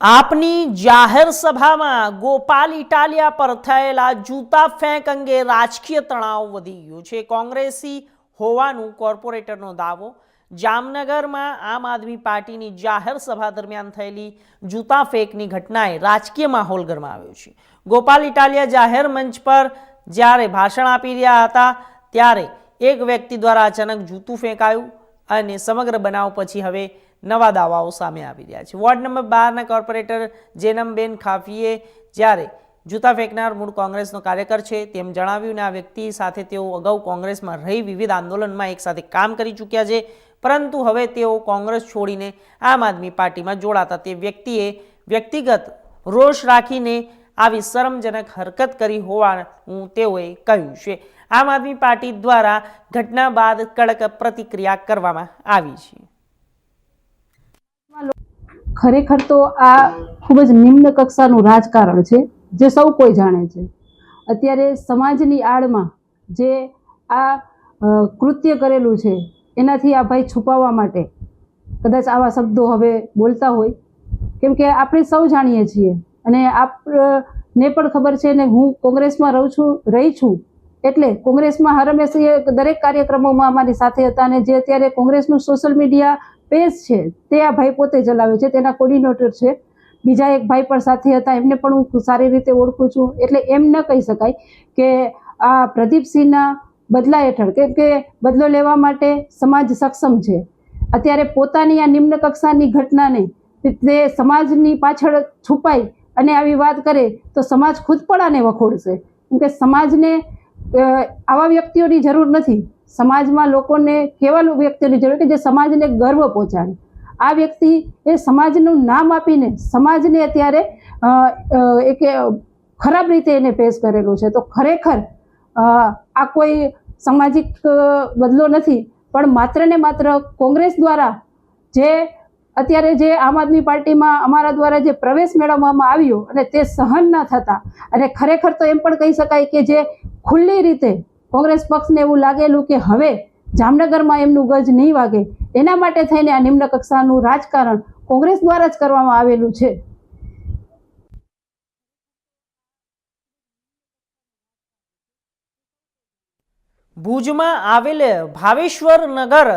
આપની જાહેર સભામાં ગોપાલ ઇટાલિયા પર થયેલા જૂતા ફેંક અંગે રાજકીય તણાવ વધી ગયો છે. કોંગ્રેસી હોવાનું કોર્પોરેટરનો દાવો. જામનગરમાં આમ આદમી પાર્ટીની જાહેર સભા દરમિયાન થયેલી જૂતા ફેંકની ઘટનાએ રાજકીય માહોલ ગરમાવ્યો છે. ગોપાલ ઇટાલિયા જાહેર મંચ પર જ્યારે ભાષણ આપી રહ્યા હતા, ત્યારે એક વ્યક્તિ દ્વારા અચાનક જૂતું ફેંકાયું અને સમગ્ર બનાવ પછી હવે નવા દાવાઓ સામે આવી રહ્યા છે. વોર્ડ નંબર બારના કોર્પોરેટર જેનમબેન ખાફીએ જ્યારે જૂતા ફેંકનાર મૂળ કોંગ્રેસનો કાર્યકર છે તેમ જણાવ્યું ને આ વ્યક્તિ સાથે તેઓ અગાઉ કોંગ્રેસમાં રહી વિવિધ આંદોલનમાં એક સાથે કામ કરી ચૂક્યા છે. પરંતુ હવે તેઓ કોંગ્રેસ છોડીને આમ આદમી પાર્ટીમાં જોડાતા તે વ્યક્તિએ વ્યક્તિગત રોષ રાખીને આવી શરમજનક હરકત કરી હોવાનું તેઓએ કહ્યું છે. આમ આદમી પાર્ટી દ્વારા ઘટના બાદ કડક પ્રતિક્રિયા કરવામાં આવી છે. ખરેખર તો આ ખૂબ જ નિમ્ન કક્ષાનું રાજકારણ છે, જે સૌ કોઈ જાણે છે. અત્યારે સમાજની આડમાં જે આ કૃત્ય કરેલું છે, એનાથી આ ભાઈ છુપાવવા માટે કદાચ આવા શબ્દો હવે બોલતા હોય. કેમ કે આપણે સૌ જાણીએ છીએ અને આપને પણ ખબર છે ને હું કોંગ્રેસમાં રહું છું, રહી છું એટલે કોંગ્રેસમાં હરમેશી દરેક કાર્યક્રમોમાં અમારી સાથે હતા અને જે અત્યારે કોંગ્રેસનું સોશિયલ મીડિયા પેજ છે, તે આ ભાઈ પોતે ચલાવે છે, તેના કોર્ડિનેટર છે. બીજા એક ભાઈ પણ સાથે હતા, એમને પણ હું સારી રીતે ઓળખું છું. એટલે એમ ન કહી શકાય કે આ પ્રદીપસિંહના બદલા હેઠળ, કેમ કે બદલો લેવા માટે સમાજ સક્ષમ છે. અત્યારે પોતાની આ નિમ્ન કક્ષાની ઘટનાને તે સમાજની પાછળ છુપાઈ અને આવી વાત કરે તો સમાજ ખુદ પણ આને વખોડશે. કેમ કે સમાજને આવા વ્યક્તિઓની જરૂર નથી. સમાજમાં લોકોને કેવા વ્યક્તિઓની જરૂર કે જે સમાજને ગર્વ પહોંચાડે. આ વ્યક્તિ એ સમાજનું નામ આપીને, સમાજને અત્યારે એક ખરાબ રીતે એને પેશ કરેલું છે. તો ખરેખર આ કોઈ સામાજિક બદલો નથી. પણ માત્ર ને માત્ર કોંગ્રેસ દ્વારા જે અત્યારે જે આમ આદમી પાર્ટીમાં અમારા દ્વારા જે પ્રવેશ મેળવવામાં આવ્યો અને તે સહન ન થતા અને ખરેખર તો એમ પણ કહી શકાય કે જે ખુલ્લી રીતે કોંગ્રેસ પક્ષને એવું લાગેલું કે હવે જામનગરમાં એમનું ગજ નહીં વાગે, એના માટે થઈને આ નિમ્ન કક્ષાનું રાજકારણ કોંગ્રેસ દ્વારા જ કરવામાં આવેલું છે. ભુજમાં આવેલ ભાવેશ્વર નગર